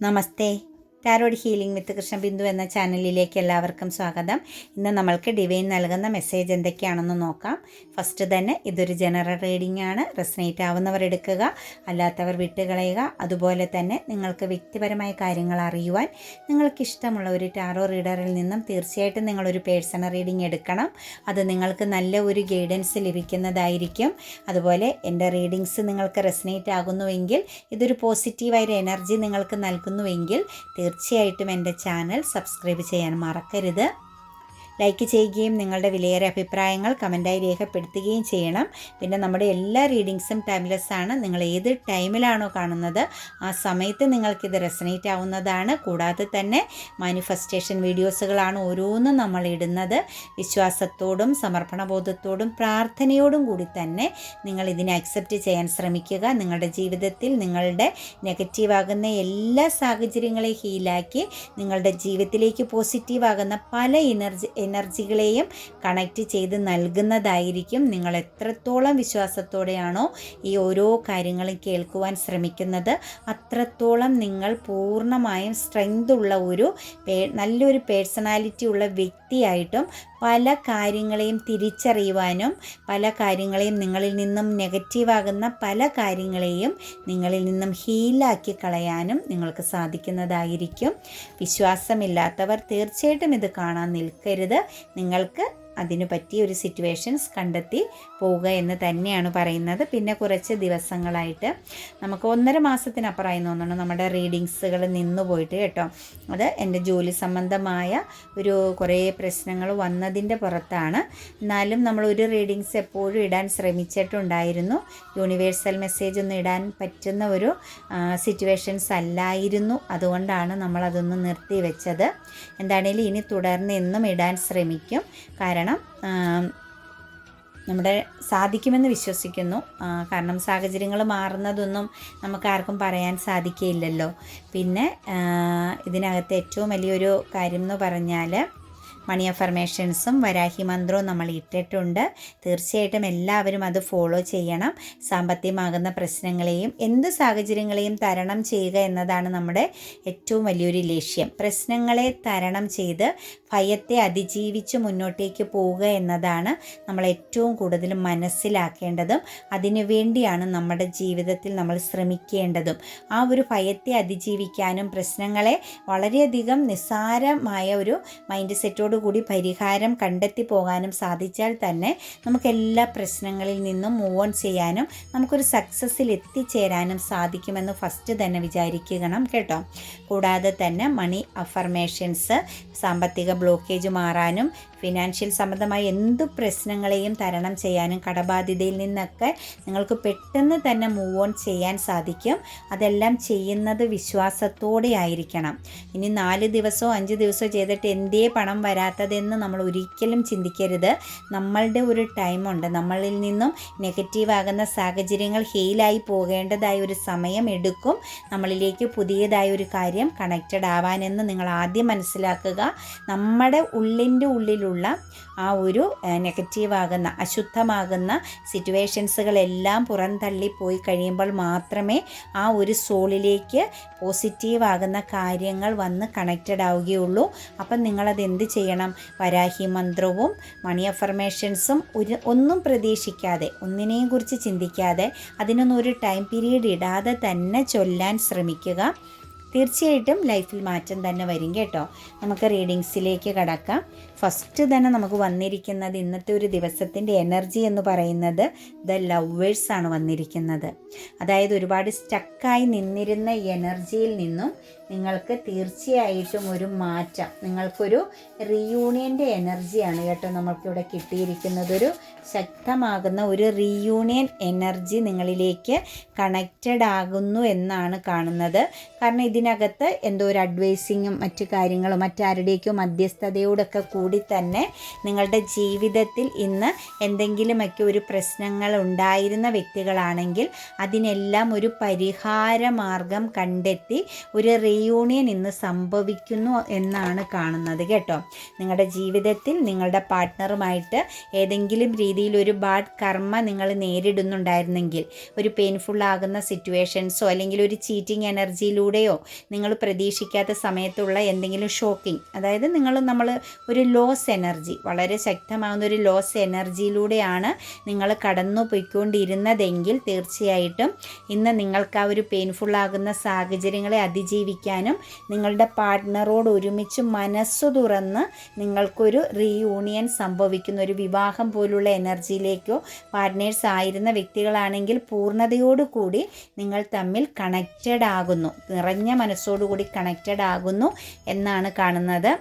Namaste. Tarot healing with Krishna Bindu എന്ന ചാനലിലേക്ക് എല്ലാവർക്കും സ്വാഗതം. ഇന്ന് നമ്മൾക്ക് ഡിവൈൻ നൽകുന്ന മെസ്സേജ് എന്തൊക്കെയാണെന്ന് നോക്കാം. ഫസ്റ്റ് തന്നെ ഇതൊരു ജനറൽ റീഡിംഗ് ആണ്. റെസനേറ്റ് ആവുന്നവർ എടുക്കുക അല്ലാത്തവർ വിട്ടുകളയുക. അതുപോലെ തന്നെ നിങ്ങൾക്ക് വ്യക്തിപരമായ കാര്യങ്ങൾ അറിയുവാൻ നിങ്ങൾക്ക് ഇഷ്ടമുള്ള ഒരു ടാറോ റീഡറിൽ നിന്നും തീർച്ചയായിട്ടും നിങ്ങളൊരു പേഴ്സണൽ റീഡിംഗ് എടുക്കണം. അത് നിങ്ങൾക്ക് നല്ല ഒരു ഗൈഡൻസ് ലഭിക്കുന്നതായിരിക്കും. അതുപോലെ എന്റെ റീഡിങ്സ് നിങ്ങൾക്ക് റെസനേറ്റ് ആകുന്നുവെങ്കിൽ ഇതൊരു പോസിറ്റീവായൊരു എനർജി നിങ്ങൾക്ക് നൽകുന്നുവെങ്കിൽ തീർച്ചയായിട്ടും എന്റെ ചാനൽ സബ്സ്ക്രൈബ് ചെയ്യാൻ മറക്കരുത്. ലൈക്ക് ചെയ്യുകയും നിങ്ങളുടെ വിലയേറെ അഭിപ്രായങ്ങൾ കമന്റായി രേഖപ്പെടുത്തുകയും ചെയ്യണം. പിന്നെ നമ്മുടെ എല്ലാ റീഡിങ്സും ടൈംലെസ് ആണ്. നിങ്ങൾ ഏത് ടൈമിലാണോ കാണുന്നത് ആ സമയത്ത് നിങ്ങൾക്കിത് റെസനേറ്റ് ആവുന്നതാണ്. കൂടാതെ തന്നെ മാനിഫെസ്റ്റേഷൻ വീഡിയോസുകളാണ് ഓരോന്നും നമ്മൾ ഇടുന്നത്. വിശ്വാസത്തോടും സമർപ്പണബോധത്തോടും പ്രാർത്ഥനയോടും കൂടി തന്നെ നിങ്ങൾ ഇതിനെ അക്സെപ്റ്റ് ചെയ്യാൻ ശ്രമിക്കുക. നിങ്ങളുടെ ജീവിതത്തിൽ നിങ്ങളുടെ നെഗറ്റീവാകുന്ന എല്ലാ സാഹചര്യങ്ങളെയും ഹീലാക്കി നിങ്ങളുടെ ജീവിതത്തിലേക്ക് പോസിറ്റീവാകുന്ന പല എനർജി എനർജികളെയും കണക്റ്റ് ചെയ്ത് നൽകുന്നതായിരിക്കും. നിങ്ങൾ എത്രത്തോളം വിശ്വാസത്തോടെയാണോ ഈ ഓരോ കാര്യങ്ങളും കേൾക്കുവാൻ ശ്രമിക്കുന്നത് അത്രത്തോളം നിങ്ങൾ പൂർണമായും സ്ട്രെങ്ത് ഉള്ള ഒരു നല്ലൊരു പേഴ്സണാലിറ്റി ഉള്ള വ്യക്തിയായിട്ടും പല കാര്യങ്ങളെയും തിരിച്ചറിയുവാനും പല കാര്യങ്ങളെയും നിങ്ങളിൽ നിന്നും നെഗറ്റീവാകുന്ന പല കാര്യങ്ങളെയും നിങ്ങളിൽ നിന്നും ഹീലാക്കി കളയാനും നിങ്ങൾക്ക് സാധിക്കുന്നതായിരിക്കും. വിശ്വാസമില്ലാത്തവർ തീർച്ചയായിട്ടും ഇത് കാണാൻ നിൽക്കരുത്. നിങ്ങൾക്ക് അതിന് പറ്റിയ ഒരു സിറ്റുവേഷൻസ് കണ്ടെത്തി പോവുക എന്ന് തന്നെയാണ് പറയുന്നത്. പിന്നെ കുറച്ച് ദിവസങ്ങളായിട്ട് നമുക്ക് ഒന്നര മാസത്തിനപ്പുറമായി തോന്നുന്നു നമ്മുടെ റീഡിങ്സുകൾ നിന്നു പോയിട്ട് കേട്ടോ. അത് എന്റെ ജോലി സംബന്ധമായ ഒരു കുറേ പ്രശ്നങ്ങൾ വന്നതിന്റെ പുറത്താണ്. എന്നാലും നമ്മൾ ഒരു റീഡിങ്സ് എപ്പോഴും ഇടാൻ ശ്രമിച്ചിട്ടുണ്ടായിരുന്നു. യൂണിവേഴ്സൽ മെസ്സേജ് ഒന്നും ഇടാൻ പറ്റുന്ന ഒരു സിറ്റുവേഷൻസ് അല്ലായിരുന്നു. അതുകൊണ്ടാണ് നമ്മളതൊന്ന് നിർത്തി വെച്ചത് എന്താണേലും ഇനി തുടർന്ന് എന്നും ഇടാൻ ശ്രമിക്കും. കാരണം നമ്മുടെ സാധിക്കുമെന്ന് വിശ്വസിക്കുന്നു. കാരണം സാഹചര്യങ്ങൾ മാറുന്നതൊന്നും നമുക്ക് ആർക്കും പറയാൻ സാധിക്കുകയില്ലല്ലോ. പിന്നെ ഇതിനകത്ത് ഏറ്റവും വലിയൊരു കാര്യം എന്ന് പറഞ്ഞാൽ മണി അഫർമേഷൻസും വരാഹി മന്ത്രവും നമ്മൾ ഇട്ടിട്ടുണ്ട്. തീർച്ചയായിട്ടും എല്ലാവരും അത് ഫോളോ ചെയ്യണം. സാമ്പത്തികമാകുന്ന പ്രശ്നങ്ങളെയും എന്ത് സാഹചര്യങ്ങളെയും തരണം ചെയ്യുക എന്നതാണ് നമ്മുടെ ഏറ്റവും വലിയൊരു ലക്ഷ്യം. പ്രശ്നങ്ങളെ തരണം ചെയ്ത് ഭയത്തെ അതിജീവിച്ച് മുന്നോട്ടേക്ക് പോവുക എന്നതാണ് നമ്മൾ ഏറ്റവും കൂടുതൽ മനസ്സിലാക്കേണ്ടതും അതിനുവേണ്ടിയാണ് നമ്മുടെ ജീവിതത്തിൽ നമ്മൾ ശ്രമിക്കേണ്ടതും. ആ ഒരു ഭയത്തെ അതിജീവിക്കാനും പ്രശ്നങ്ങളെ വളരെയധികം നിസ്സാരമായ ഒരു മൈൻഡ് സെറ്റോട് കൂടി പരിഹാരം കണ്ടെത്തി പോകാനും സാധിച്ചാൽ തന്നെ നമുക്ക് എല്ലാ പ്രശ്നങ്ങളിൽ നിന്നും മൂവ് ഓൺ ചെയ്യാനും നമുക്കൊരു സക്സസ്സിൽ എത്തിച്ചേരാനും സാധിക്കുമെന്ന് ഫസ്റ്റ് തന്നെ വിചാരിക്കണം കേട്ടോ. കൂടാതെ തന്നെ മണി അഫർമേഷൻസ് സാമ്പത്തിക ബ്ലോക്കേജ് മാറാനും ഫിനാൻഷ്യൽ സംബന്ധമായ എന്ത് പ്രശ്നങ്ങളെയും തരണം ചെയ്യാനും കടബാധ്യതയിൽ നിന്നൊക്കെ നിങ്ങൾക്ക് പെട്ടെന്ന് തന്നെ മൂവ് ഓൺ ചെയ്യാൻ സാധിക്കും. അതെല്ലാം ചെയ്യുന്നത് വിശ്വാസത്തോടെ ആയിരിക്കണം. ഇനി നാല് ദിവസമോ അഞ്ച് ദിവസമോ ചെയ്തിട്ട് എന്തേ പണം വരാത്തതെന്ന് നമ്മൾ ഒരിക്കലും ചിന്തിക്കരുത്. നമ്മളുടെ ഒരു ടൈമുണ്ട് നമ്മളിൽ നിന്നും നെഗറ്റീവ് ആകുന്ന സാഹചര്യങ്ങൾ ഹെയിലായി പോകേണ്ടതായ ഒരു സമയം എടുക്കും. നമ്മളിലേക്ക് പുതിയതായ ഒരു കാര്യം കണക്റ്റഡ് ആവാനെന്ന് നിങ്ങൾ ആദ്യം മനസ്സിലാക്കുക. നമ്മുടെ ഉള്ളിന്റെ ഉള്ളിലുള്ള ആ ഒരു നെഗറ്റീവാകുന്ന അശുദ്ധമാകുന്ന സിറ്റുവേഷൻസുകളെല്ലാം പുറന്തള്ളി പോയി കഴിയുമ്പോൾ മാത്രമേ ആ ഒരു സോളിലേക്ക് പോസിറ്റീവാകുന്ന കാര്യങ്ങൾ വന്ന് കണക്റ്റഡ് ആവുകയുള്ളൂ. അപ്പം നിങ്ങളത് എന്ത് ചെയ്യണം? വരാഹി മന്ത്രവും മണി അഫർമേഷൻസും ഒരു ഒന്നും പ്രതീക്ഷിക്കാതെ ഒന്നിനെയും കുറിച്ച് ചിന്തിക്കാതെ അതിനൊന്നും ഒരു ടൈം പീരീഡ് ഇടാതെ തന്നെ ചൊല്ലാൻ ശ്രമിക്കുക. തീർച്ചയായിട്ടും ലൈഫിൽ മാറ്റം തന്നെ വരും കേട്ടോ. നമുക്ക് റീഡിങ്സിലേക്ക് കടക്കാം. ഫസ്റ്റ് തന്നെ നമുക്ക് വന്നിരിക്കുന്നത് ഇന്നത്തെ ഒരു ദിവസത്തിന്റെ എനർജി എന്ന് പറയുന്നത് ദ ലവേഴ്സ് ആണ് വന്നിരിക്കുന്നത്. അതായത് ഒരുപാട് സ്റ്റക്കായി നിന്നിരുന്ന എനർജിയിൽ നിന്നും നിങ്ങൾക്ക് തീർച്ചയായിട്ടും ഒരു മാറ്റം നിങ്ങൾക്കൊരു റീയൂണിയന്റെ എനർജിയാണ് കേട്ടോ നമ്മൾക്കിവിടെ കിട്ടിയിരിക്കുന്നത്. ഒരു ശക്തമാകുന്ന ഒരു റീയൂണിയൻ എനർജി നിങ്ങളിലേക്ക് കണക്റ്റഡ് ആകുന്നു എന്നാണ് കാണുന്നത്. കാരണം ഇതിനകത്ത് എന്തോ ഒരു അഡ്വൈസിങ്ങും മറ്റു കാര്യങ്ങളും മറ്റാരുടെയൊക്കെ മധ്യസ്ഥതയോടൊക്കെ കൂടി തന്നെ നിങ്ങളുടെ ജീവിതത്തിൽ ഇന്ന് എന്തെങ്കിലുമൊക്കെ ഒരു പ്രശ്നങ്ങൾ ഉണ്ടായിരുന്ന വ്യക്തികളാണെങ്കിൽ അതിനെല്ലാം ഒരു പരിഹാര മാർഗം കണ്ടെത്തി ഒരു റീയൂണിയൻ ഇന്ന് സംഭവിക്കുന്നു എന്നാണ് കാണുന്നത് കേട്ടോ. നിങ്ങളുടെ ജീവിതത്തിൽ നിങ്ങളുടെ പാർട്ട്ണറുമായിട്ട് ഏതെങ്കിലും രീതിയിൽ ഒരു ബാഡ് കർമ്മ നിങ്ങൾ നേരിടുന്നുണ്ടായിരുന്നെങ്കിൽ ഒരു പെയിൻഫുൾ ആകുന്ന സിറ്റുവേഷൻസോ അല്ലെങ്കിൽ ഒരു ചീറ്റിംഗ് എനർജിയിലൂടെയോ നിങ്ങൾ പ്രതീക്ഷിക്കാത്ത സമയത്തുള്ള എന്തെങ്കിലും ഷോക്കിംഗ് അതായത് നിങ്ങൾ നമ്മൾ ഒരു ലോസ് എനർജി. വളരെ ശക്തമാകുന്ന ഒരു ലോസ് എനർജിയിലൂടെയാണ് നിങ്ങൾ കടന്നു പോയിക്കൊണ്ടിരുന്നതെങ്കിൽ തീർച്ചയായിട്ടും ഇന്ന് നിങ്ങൾക്ക് ആ ഒരു പെയിൻഫുൾ ആകുന്ന സാഹചര്യങ്ങളെ അതിജീവിക്കാനും നിങ്ങളുടെ പാർട്ട്ണറോട് ഒരുമിച്ച് മനസ്സു തുറന്ന് നിങ്ങൾക്കൊരു റീയൂണിയൻ സംഭവിക്കുന്ന ഒരു വിവാഹം പോലുള്ള എനർജിയിലേക്കോ പാർട്ട്നേഴ്സ് ആയിരുന്ന വ്യക്തികളാണെങ്കിൽ പൂർണതയോടുകൂടി നിങ്ങൾ തമ്മിൽ കണക്റ്റഡ് ആകുന്നു. നിറഞ്ഞ മനസ്സോടുകൂടി കണക്റ്റഡ് ആകുന്നു എന്നാണ് കാണുന്നത്.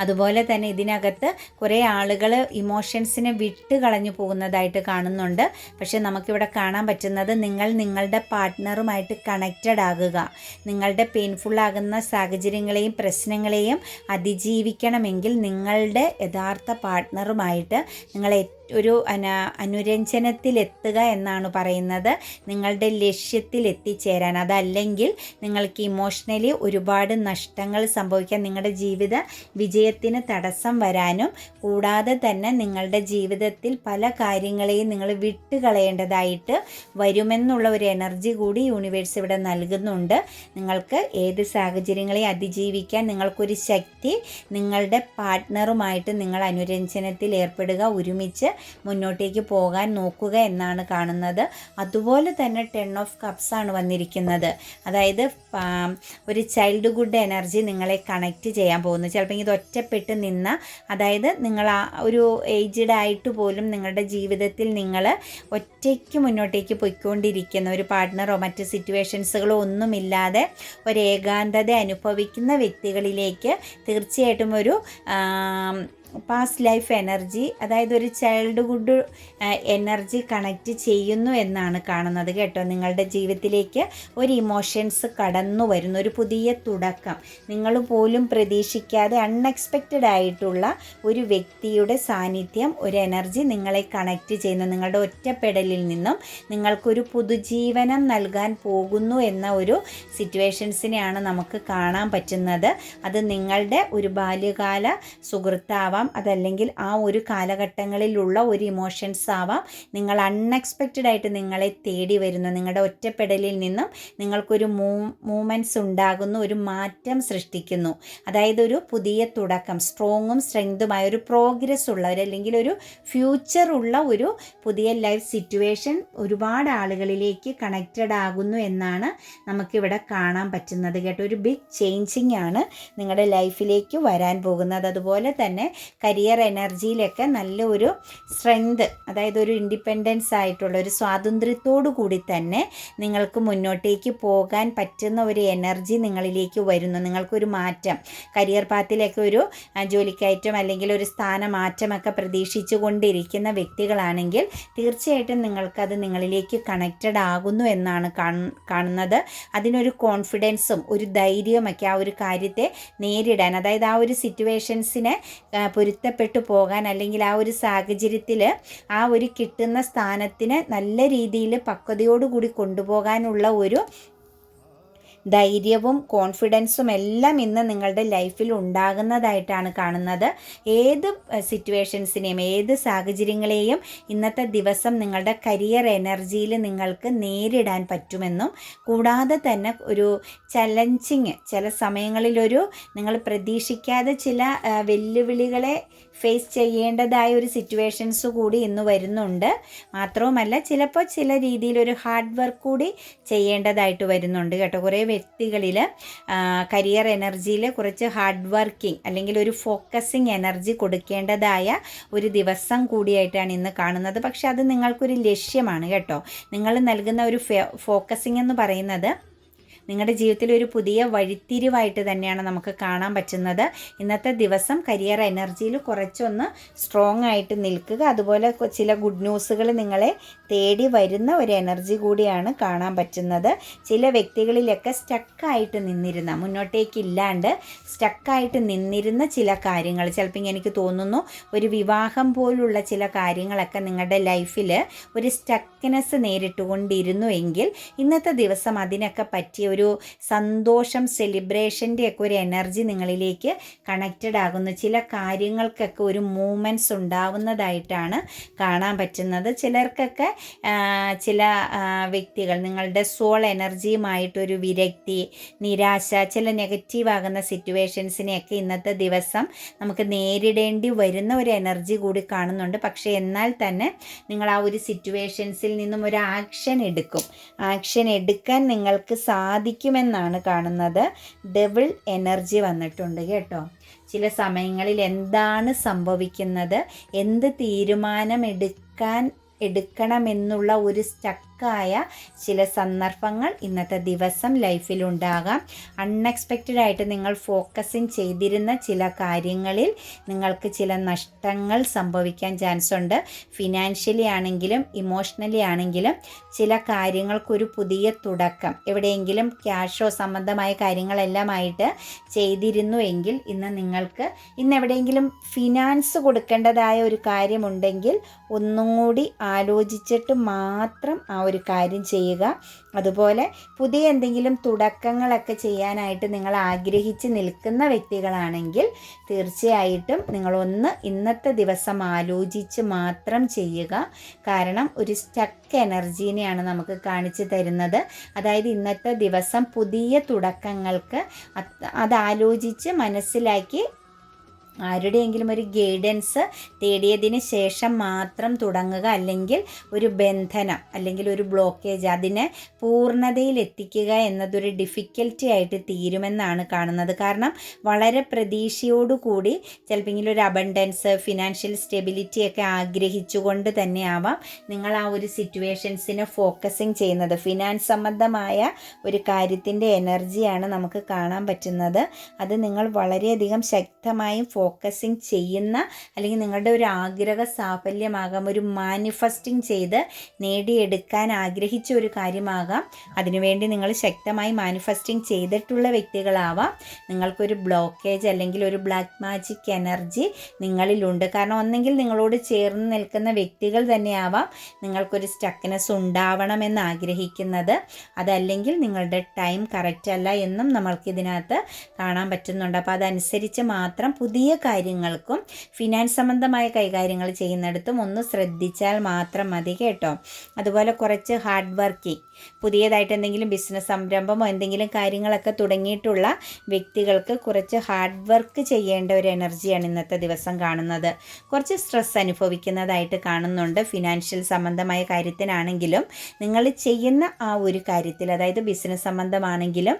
അതുപോലെ തന്നെ ഇതിനകത്ത് കുറേ ആളുകൾ ഇമോഷൻസിനെ വിട്ട് കളഞ്ഞു പോകുന്നതായിട്ട് കാണുന്നുണ്ട്. പക്ഷേ നമുക്കിവിടെ കാണാൻ പറ്റുന്നത് നിങ്ങൾ നിങ്ങളുടെ പാർട്ട്ണറുമായിട്ട് കണക്റ്റഡ് ആകുക. നിങ്ങളുടെ പെയിൻഫുള്ളാകുന്ന സാഹചര്യങ്ങളെയും പ്രശ്നങ്ങളെയും അതിജീവിക്കണമെങ്കിൽ നിങ്ങളുടെ യഥാർത്ഥ പാർട്ട്ണറുമായിട്ട് നിങ്ങൾ ഒരു അന അനുരഞ്ജനത്തിലെത്തുക എന്നാണ് പറയുന്നത്. നിങ്ങളുടെ ലക്ഷ്യത്തിൽ എത്തിച്ചേരാൻ അതല്ലെങ്കിൽ നിങ്ങൾക്ക് ഇമോഷണലി ഒരുപാട് നഷ്ടങ്ങൾ സംഭവിക്കാൻ നിങ്ങളുടെ ജീവിത വിജയത്തിന് തടസ്സം വരാനും കൂടാതെ തന്നെ നിങ്ങളുടെ ജീവിതത്തിൽ പല കാര്യങ്ങളെയും നിങ്ങൾ വിട്ടുകളയേണ്ടതായിട്ട് വരുമെന്നുള്ള ഒരു എനർജി കൂടി യൂണിവേഴ്സ് ഇവിടെ നൽകുന്നുണ്ട്. നിങ്ങൾക്ക് ഏത് സാഹചര്യങ്ങളെ അതിജീവിക്കാൻ നിങ്ങൾക്കൊരു ശക്തി നിങ്ങളുടെ പാർട്ട്ണറുമായിട്ട് നിങ്ങൾ അനുരഞ്ജനത്തിൽ ഏർപ്പെടുക ഒരുമിച്ച് മുന്നോട്ടേക്ക് പോകാൻ നോക്കുക എന്നാണ് കാണുന്നത്. അതുപോലെ തന്നെ ടെൻ ഓഫ് കപ്സ് ആണ് വന്നിരിക്കുന്നത്. അതായത് ഒരു ചൈൽഡ്ഹുഡ് എനർജി നിങ്ങളെ കണക്റ്റ് ചെയ്യാൻ പോകുന്നു. ചിലപ്പോൾ ഇത് ഒറ്റപ്പെട്ട് നിന്ന അതായത് നിങ്ങൾ ഒരു ഏജ്ഡ് ആയിട്ട് പോലും നിങ്ങളുടെ ജീവിതത്തിൽ നിങ്ങൾ ഒറ്റയ്ക്ക് മുന്നോട്ടേക്ക് പോയിക്കൊണ്ടിരിക്കുന്ന ഒരു പാർട്ട്ണറോ മറ്റ് സിറ്റുവേഷൻസുകളോ ഒന്നുമില്ലാതെ ഒരു ഏകാന്തത അനുഭവിക്കുന്ന വ്യക്തികളിലേക്ക് തീർച്ചയായിട്ടും ഒരു പാസ്റ്റ് ലൈഫ് എനർജി അതായത് ഒരു ചൈൽഡ്ഹുഡ് എനർജി കണക്റ്റ് ചെയ്യുന്നു എന്നാണ് കാണുന്നത് കേട്ടോ. നിങ്ങളുടെ ജീവിതത്തിലേക്ക് ഒരു ഇമോഷൻസ് കടന്നു വരുന്ന ഒരു പുതിയ തുടക്കം. നിങ്ങൾ പോലും പ്രതീക്ഷിക്കാതെ അൺഎക്സ്പെക്റ്റഡ് ആയിട്ടുള്ള ഒരു വ്യക്തിയുടെ സാന്നിധ്യം ഒരു എനർജി നിങ്ങളെ കണക്റ്റ് ചെയ്യുന്നു. നിങ്ങളുടെ ഒറ്റപ്പെടലിൽ നിന്നും നിങ്ങൾക്കൊരു പുതുജീവനം നൽകാൻ പോകുന്നു എന്ന ഒരു സിറ്റുവേഷൻസിനെയാണ് നമുക്ക് കാണാൻ പറ്റുന്നത്. അത് നിങ്ങളുടെ ഒരു ബാല്യകാല സുഹൃത്താവാം ആവാം. അതല്ലെങ്കിൽ ആ ഒരു കാലഘട്ടങ്ങളിലുള്ള ഒരു ഇമോഷൻസ് ആവാം. നിങ്ങൾ അൺഎക്സ്പെക്റ്റഡ് ആയിട്ട് നിങ്ങളെ തേടി വരുന്നു. നിങ്ങളുടെ ഒറ്റപ്പെടലിൽ നിന്നും നിങ്ങൾക്കൊരു മൂ മൂമെന്റ്സ് ഉണ്ടാകുന്നു. ഒരു മാറ്റം സൃഷ്ടിക്കുന്നു. അതായത് ഒരു പുതിയ തുടക്കം സ്ട്രോങ്ങും സ്ട്രെങ്തുമായ ഒരു പ്രോഗ്രസ് ഉള്ള ഒരു അല്ലെങ്കിൽ ഒരു ഫ്യൂച്ചർ ഉള്ള ഒരു പുതിയ ലൈഫ് സിറ്റുവേഷൻ ഒരുപാട് ആളുകളിലേക്ക് കണക്റ്റഡ് ആകുന്നു എന്നാണ് നമുക്കിവിടെ കാണാൻ പറ്റുന്നത് കേട്ടോ. ഒരു ബിഗ് ചേഞ്ചിങ് ആണ് നിങ്ങളുടെ ലൈഫിലേക്ക് വരാൻ പോകുന്നത്. അതുപോലെ തന്നെ കരിയർ എനർജിയിലൊക്കെ നല്ല ഒരു സ്ട്രെങ്ത് അതായത് ഒരു ഇൻഡിപെൻഡൻസ് ആയിട്ടുള്ള ഒരു സ്വാതന്ത്ര്യത്തോടു കൂടി തന്നെ നിങ്ങൾക്ക് മുന്നോട്ടേക്ക് പോകാൻ പറ്റുന്ന ഒരു എനർജി നിങ്ങളിലേക്ക് വരുന്നു. നിങ്ങൾക്കൊരു മാറ്റം കരിയർ പാത്തിലൊക്കെ ഒരു ജോലിക്കയറ്റം അല്ലെങ്കിൽ ഒരു സ്ഥാനമാറ്റമൊക്കെ പ്രതീക്ഷിച്ചു കൊണ്ടിരിക്കുന്ന വ്യക്തികളാണെങ്കിൽ തീർച്ചയായിട്ടും നിങ്ങൾക്കത് നിങ്ങളിലേക്ക് കണക്റ്റഡ് ആകുന്നു എന്നാണ് കാണുന്നത്. അതിനൊരു കോൺഫിഡൻസും ഒരു ധൈര്യമൊക്കെ ആ ഒരു കാര്യത്തെ നേരിടാൻ അതായത് ആ ഒരു സിറ്റുവേഷൻസിനെ പൊരുത്തപ്പെട്ടു പോകാൻ അല്ലെങ്കിൽ ആ ഒരു സാഹചര്യത്തിൽ ആ ഒരു കിട്ടുന്ന സ്ഥാനത്തിന് നല്ല രീതിയിൽ പക്വതയോടുകൂടി കൊണ്ടുപോകാനുള്ള ഒരു ധൈര്യവും കോൺഫിഡൻസും എല്ലാം ഇന്ന് നിങ്ങളുടെ ലൈഫിൽ ഉണ്ടാകുന്നതായിട്ടാണ് കാണുന്നത്. ഏത് സിറ്റുവേഷൻസിനെയും ഏത് സാഹചര്യങ്ങളെയും ഇന്നത്തെ ദിവസം നിങ്ങളുടെ കരിയർ എനർജിയിൽ നിങ്ങൾക്ക് നേരിടാൻ പറ്റുമെന്നും കൂടാതെ തന്നെ ഒരു ചലഞ്ചിങ് ചില സമയങ്ങളിലൊരു നിങ്ങൾ പ്രതീക്ഷിക്കാതെ ചില വെല്ലുവിളികളെ ഫേസ് ചെയ്യേണ്ടതായ ഒരു സിറ്റുവേഷൻസ് കൂടി ഇന്ന് വരുന്നുണ്ട്. മാത്രവുമല്ല ചിലപ്പോൾ ചില രീതിയിൽ ഒരു ഹാർഡ് വർക്ക് കൂടി ചെയ്യേണ്ടതായിട്ട് വരുന്നുണ്ട് കേട്ടോ. കുറേ വ്യക്തികളിൽ കരിയർ എനർജിയിൽ കുറച്ച് ഹാർഡ് വർക്കിംഗ് അല്ലെങ്കിൽ ഒരു ഫോക്കസിങ് എനർജി കൊടുക്കേണ്ടതായ ഒരു ദിവസം കൂടിയായിട്ടാണ് ഇന്ന് കാണുന്നത്. പക്ഷെ അത് നിങ്ങൾക്കൊരു ലക്ഷ്യമാണ് കേട്ടോ. നിങ്ങൾ നൽകുന്ന ഒരു ഫോക്കസിങ് എന്ന് പറയുന്നത് നിങ്ങളുടെ ജീവിതത്തിൽ ഒരു പുതിയ വഴിത്തിരിവായിട്ട് തന്നെയാണ് നമുക്ക് കാണാൻ പറ്റുന്നത്. ഇന്നത്തെ ദിവസം കരിയർ എനർജിയിൽ കുറച്ചൊന്ന് സ്ട്രോങ് ആയിട്ട് നിൽക്കുക. അതുപോലെ ചില ഗുഡ് ന്യൂസുകൾ നിങ്ങളെ തേടി വരുന്ന ഒരു എനർജി കൂടിയാണ് കാണാൻ പറ്റുന്നത്. ചില വ്യക്തികളിലൊക്കെ സ്റ്റക്കായിട്ട് നിന്നിരുന്ന മുന്നോട്ടേക്കില്ലാണ്ട് സ്റ്റക്കായിട്ട് നിന്നിരുന്ന ചില കാര്യങ്ങൾ ചിലപ്പോൾ എനിക്ക് തോന്നുന്നു ഒരു വിവാഹം പോലുള്ള ചില കാര്യങ്ങളൊക്കെ നിങ്ങളുടെ ലൈഫിൽ ഒരു സ്റ്റക്കിനെസ് നേരിട്ടുകൊണ്ടിരുന്നു എങ്കിൽ ഇന്നത്തെ ദിവസം അതിനൊക്കെ പറ്റിയ ഒരു സന്തോഷം സെലിബ്രേഷന്റെ ഒക്കെ ഒരു എനർജി നിങ്ങളിലേക്ക് കണക്റ്റഡ് ആകുന്നു. ചില കാര്യങ്ങൾക്കൊക്കെ ഒരു മൂമെന്റ്സ് ഉണ്ടാവുന്നതായിട്ടാണ് കാണാൻ പറ്റുന്നത്. ചിലർക്കൊക്കെ ചില വ്യക്തികൾ നിങ്ങളുടെ സോൾ എനർജിയുമായിട്ടൊരു വിരക്തി നിരാശ ചില നെഗറ്റീവ് ആകുന്ന സിറ്റുവേഷൻസിനെയൊക്കെ ഇന്നത്തെ ദിവസം നമുക്ക് നേരിടേണ്ടി വരുന്ന ഒരു എനർജി കൂടി കാണുന്നുണ്ട്. പക്ഷേ എന്നാൽ തന്നെ നിങ്ങൾ ആ ഒരു സിറ്റുവേഷൻസിൽ നിന്നും ഒരു ആക്ഷൻ എടുക്കും. ആക്ഷൻ എടുക്കാൻ നിങ്ങൾക്ക് സാധിക്കുമെന്നാണ് കാണുന്നത്. ഡബിൾ എനർജി വന്നിട്ടുണ്ട് കേട്ടോ. ചില സമയങ്ങളിൽ എന്താണ് സംഭവിക്കുന്നത്? എന്ത് തീരുമാനമെടുക്കാൻ എടുക്കണമെന്നുള്ള ഒരു സ്റ്റക്ക് ബ്ലോക്കായ ചില സന്ദർഭങ്ങൾ ഇന്നത്തെ ദിവസം ലൈഫിൽ ഉണ്ടാകാം. അൺഎക്സ്പെക്റ്റഡ് ആയിട്ട് നിങ്ങൾ ഫോക്കസിങ് ചെയ്തിരുന്ന ചില കാര്യങ്ങളിൽ നിങ്ങൾക്ക് ചില നഷ്ടങ്ങൾ സംഭവിക്കാൻ ചാൻസ് ഉണ്ട്. ഫിനാൻഷ്യലി ആണെങ്കിലും ഇമോഷണലി ആണെങ്കിലും ചില കാര്യങ്ങൾക്കൊരു പുതിയ തുടക്കം. എവിടെയെങ്കിലും ക്യാഷോ സംബന്ധമായ കാര്യങ്ങളെല്ലാം കാര്യങ്ങളെല്ലാമായിട്ട് ചെയ്തിരുന്നുവെങ്കിൽ ഇന്ന് നിങ്ങൾക്ക് ഇന്ന് എവിടെയെങ്കിലും ഫിനാൻസ് കൊടുക്കേണ്ടതായ ഒരു കാര്യമുണ്ടെങ്കിൽ ഒന്നും കൂടി ആലോചിച്ചിട്ട് മാത്രം ആ ഒരു കാര്യം ചെയ്യുക. അതുപോലെ പുതിയ എന്തെങ്കിലും തുടക്കങ്ങളൊക്കെ ചെയ്യാനായിട്ട് നിങ്ങൾ ആഗ്രഹിച്ച് നിൽക്കുന്ന വ്യക്തികളാണെങ്കിൽ തീർച്ചയായിട്ടും നിങ്ങളൊന്ന് ഇന്നത്തെ ദിവസം ആലോചിച്ച് മാത്രം ചെയ്യുക. കാരണം ഒരു സ്റ്റക്ക് എനർജീനെയാണ് നമുക്ക് കാണിച്ചു തരുന്നത്. അതായത് ഇന്നത്തെ ദിവസം പുതിയ തുടക്കങ്ങൾക്ക് അത് ആലോചിച്ച് മനസ്സിലാക്കി ആരുടെയെങ്കിലും ഒരു ഗൈഡൻസ് തേടിയതിന് ശേഷം മാത്രം തുടങ്ങുക അല്ലെങ്കിൽ ഒരു ബന്ധനം അല്ലെങ്കിൽ ഒരു ബ്ലോക്കേജ് അതിനെ പൂർണതയിൽ എത്തിക്കുക എന്നതൊരു ഡിഫിക്കൽറ്റി ആയിട്ട് തീരുമെന്നാണ് കാണുന്നത്. കാരണം വളരെ പ്രതീക്ഷയോടുകൂടി ചിലപ്പോൾ ഒരു അബണ്ടൻസ് ഫിനാൻഷ്യൽ സ്റ്റെബിലിറ്റി ഒക്കെ ആഗ്രഹിച്ചുകൊണ്ട് തന്നെയാവാം നിങ്ങൾ ആ ഒരു സിറ്റുവേഷൻസിനെ ഫോക്കസിങ് ചെയ്യുന്നത്. ഫിനാൻസ് സംബന്ധമായ ഒരു കാര്യത്തിന്റെ എനർജിയാണ് നമുക്ക് കാണാൻ പറ്റുന്നത്. അത് നിങ്ങൾ വളരെയധികം ശക്തമായും ഫോക്കസിങ് ചെയ്യുന്ന അല്ലെങ്കിൽ നിങ്ങളുടെ ഒരു ആഗ്രഹ സാഫല്യമാകാം ഒരു മാനിഫെസ്റ്റിംഗ് ചെയ്ത് നേടിയെടുക്കാൻ ആഗ്രഹിച്ച ഒരു കാര്യമാകാം. അതിനുവേണ്ടി നിങ്ങൾ ശക്തമായി മാനിഫെസ്റ്റിംഗ് ചെയ്തിട്ടുള്ള വ്യക്തികളാവാം. നിങ്ങൾക്കൊരു ബ്ലോക്കേജ് അല്ലെങ്കിൽ ഒരു ബ്ലാക്ക് മാജിക് എനർജി നിങ്ങളിലുണ്ട്. കാരണം ഒന്നെങ്കിൽ നിങ്ങളോട് ചേർന്ന് നിൽക്കുന്ന വ്യക്തികൾ തന്നെയാവാം നിങ്ങൾക്കൊരു സ്റ്റക്നെസ് ഉണ്ടാവണമെന്ന് ആഗ്രഹിക്കുന്നത്. അതല്ലെങ്കിൽ നിങ്ങളുടെ ടൈം കറക്റ്റ് അല്ല എന്നും നമ്മൾക്ക് ഇതിനകത്ത് കാണാൻ പറ്റുന്നുണ്ട്. അപ്പോൾ അതനുസരിച്ച് മാത്രം പുതിയ കാര്യങ്ങൾക്കും ഫിനാൻസ് സംബന്ധമായ കൈകാര്യങ്ങൾ ചെയ്യുന്നിടത്തും ഒന്ന് ശ്രദ്ധിച്ചാൽ മാത്രം മതി കേട്ടോ. അതുപോലെ കുറച്ച് ഹാർഡ് വർക്കിംഗ് പുതിയതായിട്ട് എന്തെങ്കിലും ബിസിനസ് സംരംഭമോ എന്തെങ്കിലും കാര്യങ്ങളൊക്കെ തുടങ്ങിയിട്ടുള്ള വ്യക്തികൾക്ക് കുറച്ച് ഹാർഡ് വർക്ക് ചെയ്യേണ്ട ഒരു എനർജിയാണ് ഇന്നത്തെ ദിവസം കാണുന്നത്. കുറച്ച് സ്ട്രെസ് അനുഭവിക്കുന്നതായിട്ട് കാണുന്നുണ്ട്. ഫിനാൻഷ്യൽ സംബന്ധമായ കാര്യത്തിനാണെങ്കിലും നിങ്ങൾ ചെയ്യുന്ന ആ ഒരു കാര്യത്തിൽ അതായത് ബിസിനസ് സംബന്ധമാണെങ്കിലും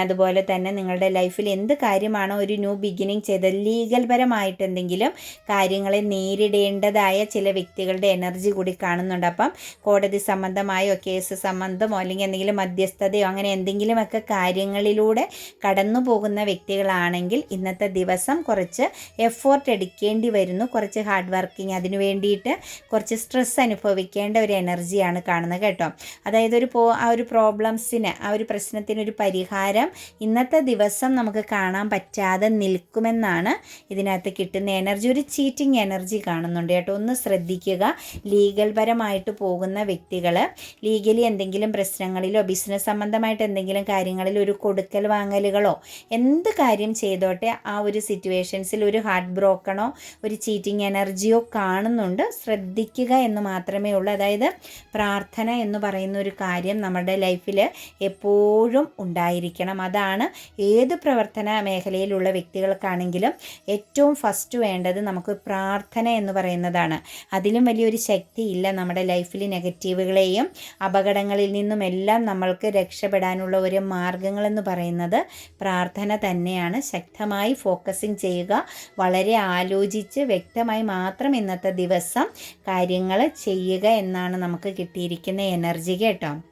അതുപോലെ തന്നെ നിങ്ങളുടെ ലൈഫിൽ എന്ത് കാര്യമാണോ ഒരു ന്യൂ ബിഗിനിങ് ചെയ്ത ലീഗൽ പരമായിട്ട് എന്തെങ്കിലും കാര്യങ്ങളെ നേരിടേണ്ടതായ ചില വ്യക്തികളുടെ എനർജി കൂടി കാണുന്നുണ്ട്. അപ്പം കോടതി സംബന്ധമായോ കേസ് സംബന്ധമോ അല്ലെങ്കിൽ എന്തെങ്കിലും മധ്യസ്ഥതയോ അങ്ങനെ എന്തെങ്കിലുമൊക്കെ കാര്യങ്ങളിലൂടെ കടന്നു പോകുന്ന വ്യക്തികളാണെങ്കിൽ ഇന്നത്തെ ദിവസം കുറച്ച് എഫോർട്ട് എടുക്കേണ്ടി വരുന്നു. കുറച്ച് ഹാർഡ് വർക്കിംഗ് അതിനു വേണ്ടിയിട്ട് കുറച്ച് സ്ട്രെസ് അനുഭവിക്കേണ്ട ഒരു എനർജിയാണ് കാണുന്നത് കേട്ടോ. അതായത് ഒരു പോ ആ ഒരു പ്രോബ്ലംസിന് ആ ഒരു പ്രശ്നത്തിനൊരു പരിഹാരം ഇന്നത്തെ ദിവസം നമുക്ക് കാണാൻ പറ്റാതെ നിൽക്കുമെന്നാണ് ഇതിനകത്ത് കിട്ടുന്ന എനർജി ഒരു ചീറ്റിംഗ് എനർജി കാണുന്നുണ്ട് കേട്ടോ. ഒന്ന് ശ്രദ്ധിക്കുക. ലീഗൽ പരമായിട്ട് പോകുന്ന വ്യക്തികൾ ലീഗലി എന്തെങ്കിലും പ്രശ്നങ്ങളിലോ ബിസിനസ് സംബന്ധമായിട്ട് എന്തെങ്കിലും കാര്യങ്ങളിൽ ഒരു കൊടുക്കൽ വാങ്ങലുകളോ എന്ത് കാര്യം ചെയ്തോട്ടെ ആ ഒരു സിറ്റുവേഷൻസിൽ ഒരു ഹാർട്ട് ബ്രോക്കണോ ഒരു ചീറ്റിംഗ് എനർജിയോ കാണുന്നുണ്ട്. ശ്രദ്ധിക്കുക എന്ന് മാത്രമേ ഉള്ളൂ. അതായത് പ്രാർത്ഥന എന്ന് പറയുന്ന ഒരു കാര്യം നമ്മുടെ ലൈഫിൽ എപ്പോഴും ഉണ്ടായിരിക്കണം. അതാണ് ഏത് പ്രവർത്തന മേഖലയിലുള്ള വ്യക്തികൾക്കാണെങ്കിലും ഏറ്റവും ഫസ്റ്റ് വേണ്ടത് നമുക്ക് പ്രാർത്ഥന എന്ന് പറയുന്നതാണ്. അതിലും വലിയൊരു ശക്തി ഇല്ല നമ്മുടെ ലൈഫിൽ നെഗറ്റീവുകളെയും അപകടങ്ങളിൽ നിന്നും എല്ലാം നമ്മൾക്ക് രക്ഷപ്പെടാനുള്ള ഒരു മാർഗങ്ങളെന്ന് പറയുന്നത് പ്രാർത്ഥന തന്നെയാണ്. ശക്തമായി ഫോക്കസിങ് ചെയ്യുക വളരെ ആലോചിച്ച് വ്യക്തമായി മാത്രം ഇന്നത്തെ ദിവസം കാര്യങ്ങൾ ചെയ്യുക എന്നാണ് നമുക്ക് കിട്ടിയിരിക്കുന്ന എനർജി കേട്ടോ.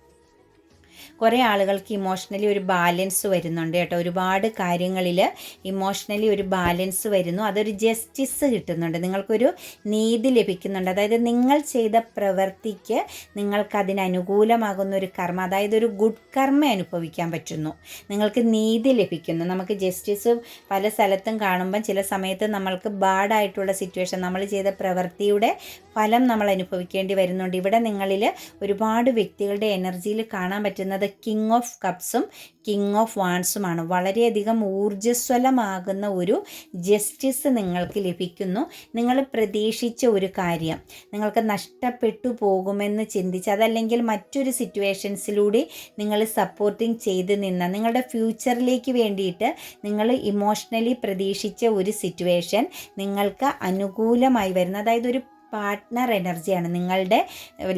കുറേ ആളുകൾക്ക് ഇമോഷണലി ഒരു ബാലൻസ് വരുന്നുണ്ട് കേട്ടോ. ഒരുപാട് കാര്യങ്ങളിൽ ഇമോഷണലി ഒരു ബാലൻസ് വരുന്നു. അതൊരു ജസ്റ്റിസ് കിട്ടുന്നുണ്ട്. നിങ്ങൾക്കൊരു നീതി ലഭിക്കുന്നുണ്ട്. അതായത് നിങ്ങൾ ചെയ്ത പ്രവൃത്തിക്ക് നിങ്ങൾക്കതിന് അനുകൂലമാകുന്ന ഒരു കർമ്മ അതായത് ഒരു ഗുഡ് കർമ്മ അനുഭവിക്കാൻ പറ്റുന്നു. നിങ്ങൾക്ക് നീതി ലഭിക്കുന്നു. നമുക്ക് ജസ്റ്റിസ് പല സ്ഥലത്തും കാണുമ്പം ചില സമയത്ത് നമ്മൾക്ക് ബാഡായിട്ടുള്ള സിറ്റുവേഷൻ നമ്മൾ ചെയ്ത പ്രവൃത്തിയുടെ ഫലം നമ്മൾ അനുഭവിക്കേണ്ടി വരുന്നുണ്ട്. ഇവിടെ നിങ്ങളിൽ ഒരുപാട് വ്യക്തികളുടെ എനർജിയിൽ കാണാൻ പറ്റുന്നത് കിങ് ഓഫ് കപ്സും കിങ് ഓഫ് വാൺസുമാണ് വളരെയധികം ഊർജസ്വലമാകുന്ന ഒരു ജസ്റ്റിസ് നിങ്ങൾക്ക് ലഭിക്കുന്നു. നിങ്ങൾ പ്രതീക്ഷിച്ച ഒരു കാര്യം. നിങ്ങൾക്ക് നഷ്ടപ്പെട്ടു പോകുമെന്ന് ചിന്തിച്ച് അതല്ലെങ്കിൽ മറ്റൊരു സിറ്റുവേഷൻസിലൂടെ നിങ്ങൾ സപ്പോർട്ടിങ് ചെയ്ത് നിന്ന നിങ്ങളുടെ ഫ്യൂച്ചറിലേക്ക് വേണ്ടിയിട്ട് നിങ്ങൾ ഇമോഷണലി പ്രതീക്ഷിച്ച ഒരു സിറ്റുവേഷൻ നിങ്ങൾക്ക് അനുകൂലമായി വരുന്ന അതായത് ഒരു പാർട്ട്ണർ എനർജിയാണ്. നിങ്ങളുടെ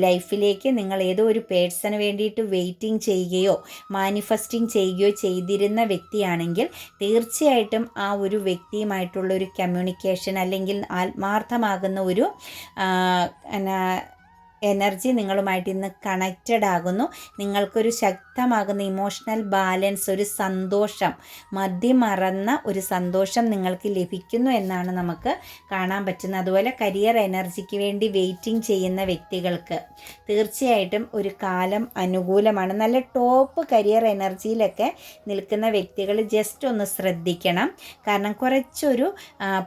ലൈഫിലേക്ക് നിങ്ങൾ ഏതോ ഒരു പേഴ്സണ് വേണ്ടിയിട്ട് വെയിറ്റിംഗ് ചെയ്യുകയോ മാനിഫെസ്റ്റിംഗ് ചെയ്യുകയോ ചെയ്തിരുന്ന വ്യക്തിയാണെങ്കിൽ തീർച്ചയായിട്ടും ആ ഒരു വ്യക്തിയുമായിട്ടുള്ള ഒരു കമ്മ്യൂണിക്കേഷൻ അല്ലെങ്കിൽ ആത്മാർത്ഥമാകുന്ന ഒരു എനർജി നിങ്ങളുമായിട്ട് ഇന്ന് കണക്റ്റഡ് ആകുന്നു നിങ്ങൾക്കൊരു ശക്തമാകുന്ന ഇമോഷണൽ ബാലൻസ് ഒരു സന്തോഷം മദ്യമറന്ന ഒരു സന്തോഷം നിങ്ങൾക്ക് ലഭിക്കുന്നു എന്നാണ് നമുക്ക് കാണാൻ പറ്റുന്നത്. അതുപോലെ കരിയർ എനർജിക്ക് വേണ്ടി വെയിറ്റിംഗ് ചെയ്യുന്ന വ്യക്തികൾക്ക് തീർച്ചയായിട്ടും ഒരു കാലം അനുകൂലമാണ്. നല്ല ടോപ്പ് കരിയർ എനർജിയിലൊക്കെ നിൽക്കുന്ന വ്യക്തികൾ ജസ്റ്റ് ഒന്ന് ശ്രദ്ധിക്കണം. കാരണം കുറച്ചൊരു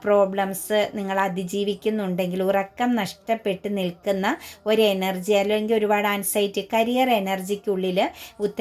പ്രോബ്ലംസ് നിങ്ങൾ അതിജീവിക്കുന്നുണ്ടെങ്കിൽ ഉറക്കം നഷ്ടപ്പെട്ട് നിൽക്കുന്ന ഒരു എനർജി അല്ലെങ്കിൽ ഒരുപാട് ആൻസൈറ്റി കരിയർ എനർജിക്കുള്ളിൽ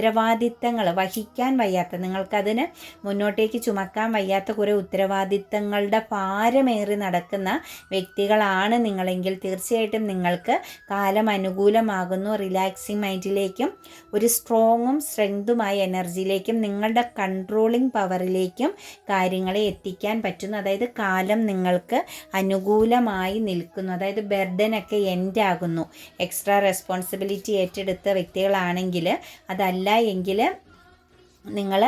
ഉത്തരവാദിത്തങ്ങൾ വഹിക്കാൻ വയ്യാത്ത നിങ്ങൾക്കതിന് മുന്നോട്ടേക്ക് ചുമക്കാൻ വയ്യാത്ത കുറേ ഉത്തരവാദിത്തങ്ങളുടെ ഭാരമേറി നടക്കുന്ന വ്യക്തികളാണ് നിങ്ങളെങ്കിൽ തീർച്ചയായിട്ടും നിങ്ങൾക്ക് കാലം അനുകൂലമാകുന്നു. റിലാക്സിങ് മൈൻഡിലേക്കും ഒരു സ്ട്രോങ്ങും സ്ട്രെങ്തുമായ എനർജിയിലേക്കും നിങ്ങളുടെ കൺട്രോളിങ് പവറിലേക്കും കാര്യങ്ങളെ എത്തിക്കാൻ പറ്റുന്നു. അതായത് കാലം നിങ്ങൾക്ക് അനുകൂലമായി നിൽക്കുന്നു. അതായത് ബെർഡനൊക്കെ എൻഡ് ആകുന്നു. എക്സ്ട്രാ റെസ്പോൺസിബിലിറ്റി ഏറ്റെടുത്ത വ്യക്തികളാണെങ്കിൽ അതല്ല എങ്കിൽ നിങ്ങൾ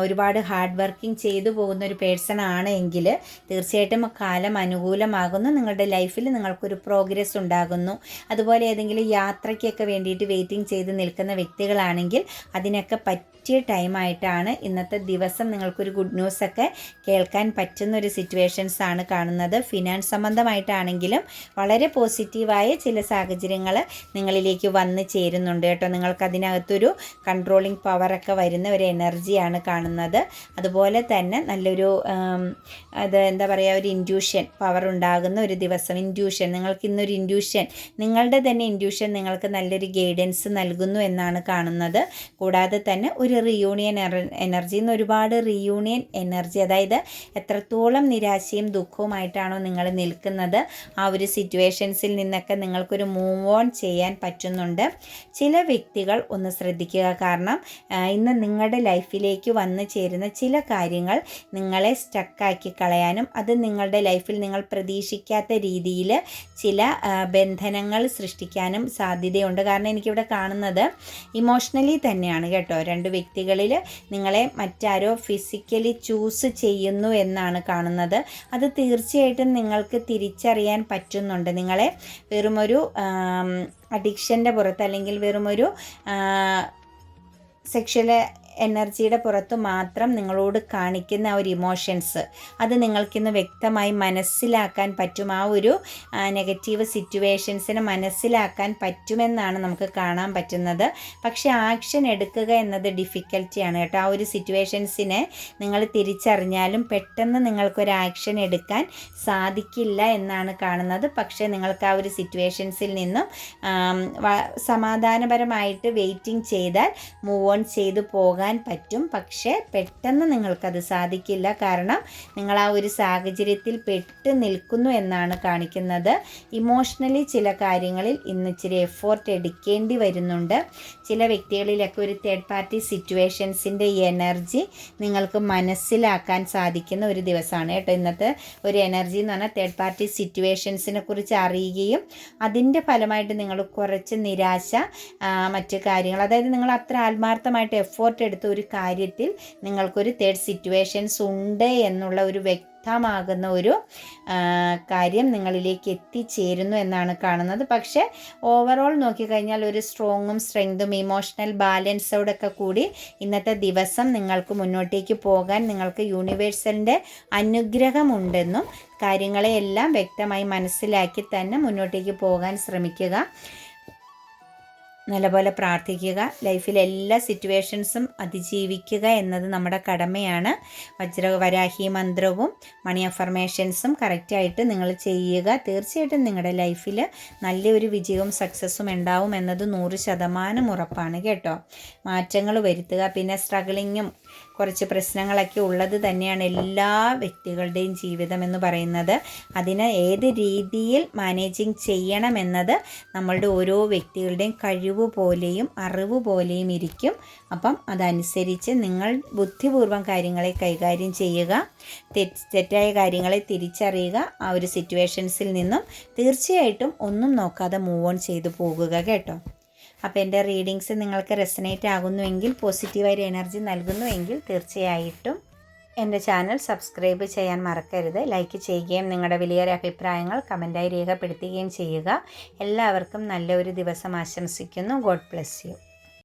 ഒരുപാട് ഹാർഡ് വർക്കിംഗ് ചെയ്തു പോകുന്ന ഒരു പേഴ്സൺ ആണ് എങ്കിൽ തീർച്ചയായിട്ടും കാലം അനുകൂലമാകുന്നു. നിങ്ങളുടെ ലൈഫിൽ നിങ്ങൾക്കൊരു പ്രോഗ്രസ് ഉണ്ടാകുന്നു. അതുപോലെ ഏതെങ്കിലും യാത്രയ്ക്കൊക്കെ വേണ്ടിയിട്ട് വെയിറ്റിംഗ് ചെയ്ത് നിൽക്കുന്ന വ്യക്തികളാണെങ്കിൽ അതിനൊക്കെ പറ്റിയ ടൈമായിട്ടാണ് ഇന്നത്തെ ദിവസം നിങ്ങൾക്കൊരു ഗുഡ് ന്യൂസ് ഒക്കെ കേൾക്കാൻ പറ്റുന്ന ഒരു സിറ്റുവേഷൻസ് ആണ് കാണുന്നത്. ഫിനാൻസ് സംബന്ധമായിട്ടാണെങ്കിലും വളരെ പോസിറ്റീവായ ചില സാഹചര്യങ്ങൾ നിങ്ങളിലേക്ക് വന്ന് ചേരുന്നുണ്ട് കേട്ടോ. നിങ്ങൾക്കതിനകത്തൊരു കൺട്രോളിങ് പവറൊക്കെ വരുന്ന എനർജിയാണ് കാണുന്നത്. അതുപോലെ തന്നെ നല്ലൊരു അത് എന്താ പറയുക ഒരു ഇൻഡ്യൂഷൻ പവർ ഉണ്ടാകുന്ന ഒരു ദിവസം. ഇൻഡ്യൂഷൻ നിങ്ങൾക്ക് ഇന്നൊരു ഇൻഡ്യൂഷൻ നിങ്ങളുടെ തന്നെ ഇൻഡ്യൂഷൻ നിങ്ങൾക്ക് നല്ലൊരു ഗൈഡൻസ് നൽകുന്നു എന്നാണ് കാണുന്നത്. കൂടാതെ തന്നെ ഒരു റിയൂണിയൻ എനർജി എന്ന് ഒരുപാട് റിയൂണിയൻ എനർജി അതായത് എത്രത്തോളം നിരാശയും ദുഃഖവുമായിട്ടാണോ നിങ്ങൾ നിൽക്കുന്നത് ആ ഒരു സിറ്റുവേഷൻസിൽ നിന്നൊക്കെ നിങ്ങൾക്കൊരു മൂവ് ഓൺ ചെയ്യാൻ പറ്റുന്നുണ്ട്. ചില വ്യക്തികൾ ഒന്ന് ശ്രദ്ധിക്കുക. കാരണം ഇന്ന് നിങ്ങളുടെ ലൈഫിലേക്ക് വന്നു ചേരുന്ന ചില കാര്യങ്ങൾ നിങ്ങളെ സ്റ്റക്കാക്കി കളയാനും അത് നിങ്ങളുടെ ലൈഫിൽ നിങ്ങൾ പ്രതീക്ഷിക്കാത്ത രീതിയിൽ ചില ബന്ധനങ്ങൾ സൃഷ്ടിക്കാനും സാധ്യതയുണ്ട്. കാരണം എനിക്കിവിടെ കാണുന്നത് ഇമോഷണലി തന്നെയാണ് കേട്ടോ. രണ്ട് വ്യക്തികളിൽ നിങ്ങളെ മറ്റാരോ ഫിസിക്കലി ചൂസ് ചെയ്യുന്നു എന്നാണ് കാണുന്നത്. അത് തീർച്ചയായിട്ടും നിങ്ങൾക്ക് തിരിച്ചറിയാൻ പറ്റുന്നുണ്ട്. നിങ്ങളെ വെറുമൊരു അഡിക്ഷന്റെ പുറത്ത് അല്ലെങ്കിൽ വെറുമൊരു സെക്ഷൽ എനർജിയുടെ പുറത്ത് മാത്രം നിങ്ങളോട് കാണിക്കുന്ന ഒരു ഇമോഷൻസ് അത് നിങ്ങൾക്കിന്ന് വ്യക്തമായി മനസ്സിലാക്കാൻ പറ്റും. ആ ഒരു നെഗറ്റീവ് സിറ്റുവേഷൻസിനെ മനസ്സിലാക്കാൻ പറ്റുമെന്നാണ് നമുക്ക് കാണാൻ പറ്റുന്നത്. പക്ഷേ ആക്ഷൻ എടുക്കുക എന്നത് ഡിഫിക്കൽറ്റിയാണ് കേട്ടോ. ആ ഒരു സിറ്റുവേഷൻസിനെ നിങ്ങൾ തിരിച്ചറിഞ്ഞാലും പെട്ടെന്ന് നിങ്ങൾക്കൊരു ആക്ഷൻ എടുക്കാൻ സാധിക്കില്ല എന്നാണ് കാണുന്നത്. പക്ഷേ നിങ്ങൾക്ക് ആ ഒരു സിറ്റുവേഷൻസിൽ നിന്നും സമാധാനപരമായിട്ട് വെയിറ്റിംഗ് ചെയ്താൽ മൂവ് ഓൺ ചെയ്തു പോകാൻ പോകാൻ പറ്റും. പക്ഷേ പെട്ടെന്ന് നിങ്ങൾക്കത് സാധിക്കില്ല. കാരണം നിങ്ങൾ ആ ഒരു സാഹചര്യത്തിൽ പെട്ട് നിൽക്കുന്നു എന്നാണ് കാണിക്കുന്നത്. ഇമോഷണലി ചില കാര്യങ്ങളിൽ ഇന്ന് ഇച്ചിരി എഫോർട്ട് എടുക്കേണ്ടി വരുന്നുണ്ട്. ചില വ്യക്തികളിലൊക്കെ ഒരു തേർഡ് പാർട്ടി സിറ്റുവേഷൻസിന്റെ എനർജി നിങ്ങൾക്ക് മനസ്സിലാക്കാൻ സാധിക്കുന്ന ഒരു ദിവസമാണ് കേട്ടോ ഇന്നത്തെ ഒരു എനർജി എന്ന് പറഞ്ഞാൽ തേർഡ് പാർട്ടി സിറ്റുവേഷൻസിനെ കുറിച്ച് അറിയുകയും അതിന്റെ ഫലമായിട്ട് നിങ്ങൾ കുറച്ച് നിരാശ മറ്റു കാര്യങ്ങൾ അതായത് നിങ്ങൾ അത്ര ആത്മാർത്ഥമായിട്ട് എഫോർട്ട് എടുത്ത ഒരു കാര്യത്തിൽ നിങ്ങൾക്കൊരു തേർഡ് സിറ്റുവേഷൻസ് ഉണ്ട് എന്നുള്ള ഒരു വ്യക്തമാകുന്ന ഒരു കാര്യം നിങ്ങളിലേക്ക് എത്തിച്ചേരുന്നു എന്നാണ് കാണുന്നത്. പക്ഷേ ഓവറോൾ നോക്കിക്കഴിഞ്ഞാൽ ഒരു സ്ട്രോങ്ങും സ്ട്രെങ്തും ഇമോഷണൽ ബാലൻസോടൊക്കെ കൂടി ഇന്നത്തെ ദിവസം നിങ്ങൾക്ക് മുന്നോട്ടേക്ക് പോകാൻ നിങ്ങൾക്ക് യൂണിവേഴ്സലിന്റെ അനുഗ്രഹമുണ്ടെന്നും കാര്യങ്ങളെയെല്ലാം വ്യക്തമായി മനസ്സിലാക്കി തന്നെ മുന്നോട്ടേക്ക് പോകാൻ ശ്രമിക്കുക. നല്ലപോലെ പ്രാർത്ഥിക്കുക. ലൈഫിലെ എല്ലാ സിറ്റുവേഷൻസും അതിജീവിക്കുക എന്നത് നമ്മുടെ കടമയാണ്. വജ്ര വരാഹി മന്ത്രവും മണി അഫർമേഷൻസും കറക്റ്റായിട്ട് നിങ്ങൾ ചെയ്യുക. തീർച്ചയായിട്ടും നിങ്ങളുടെ ലൈഫിൽ നല്ലൊരു വിജയവും സക്സസ്സും ഉണ്ടാവും എന്നത് നൂറ് ശതമാനം ഉറപ്പാണ് കേട്ടോ. മാറ്റങ്ങൾ വരുത്തുക. പിന്നെ സ്ട്രഗിളിങ്ങും കുറച്ച് പ്രശ്നങ്ങളൊക്കെ ഉള്ളത് തന്നെയാണ് എല്ലാ വ്യക്തികളുടെയും ജീവിതം എന്ന് പറയുന്നത്. അതിന് ഏത് രീതിയിൽ മാനേജിങ് ചെയ്യണമെന്നത് നമ്മളുടെ ഓരോ വ്യക്തികളുടെയും കഴിവ് പോലെയും അറിവ് പോലെയും ഇരിക്കും. അപ്പം അതനുസരിച്ച് നിങ്ങൾ ബുദ്ധിപൂർവം കാര്യങ്ങളെ കൈകാര്യം ചെയ്യുക. തെറ്റായ കാര്യങ്ങളെ തിരിച്ചറിയുക. ആ ഒരു സിറ്റുവേഷൻസിൽ നിന്നും തീർച്ചയായിട്ടും ഒന്നും നോക്കാതെ മൂവ് ഓൺ ചെയ്തു പോകുക കേട്ടോ. അപ്പോൾ എന്റെ റീഡിങ്സ് നിങ്ങൾക്ക് റെസനേറ്റ് ആകുന്നുവെങ്കിൽ പോസിറ്റീവായൊരു എനർജി നൽകുന്നുവെങ്കിൽ തീർച്ചയായിട്ടും എന്റെ ചാനൽ സബ്സ്ക്രൈബ് ചെയ്യാൻ മറക്കരുത്. ലൈക്ക് ചെയ്യുകയും നിങ്ങളുടെ വലിയൊരു അഭിപ്രായങ്ങൾ കമന്റായി രേഖപ്പെടുത്തുകയും ചെയ്യുക. എല്ലാവർക്കും നല്ലൊരു ദിവസം ആശംസിക്കുന്നു. God bless you.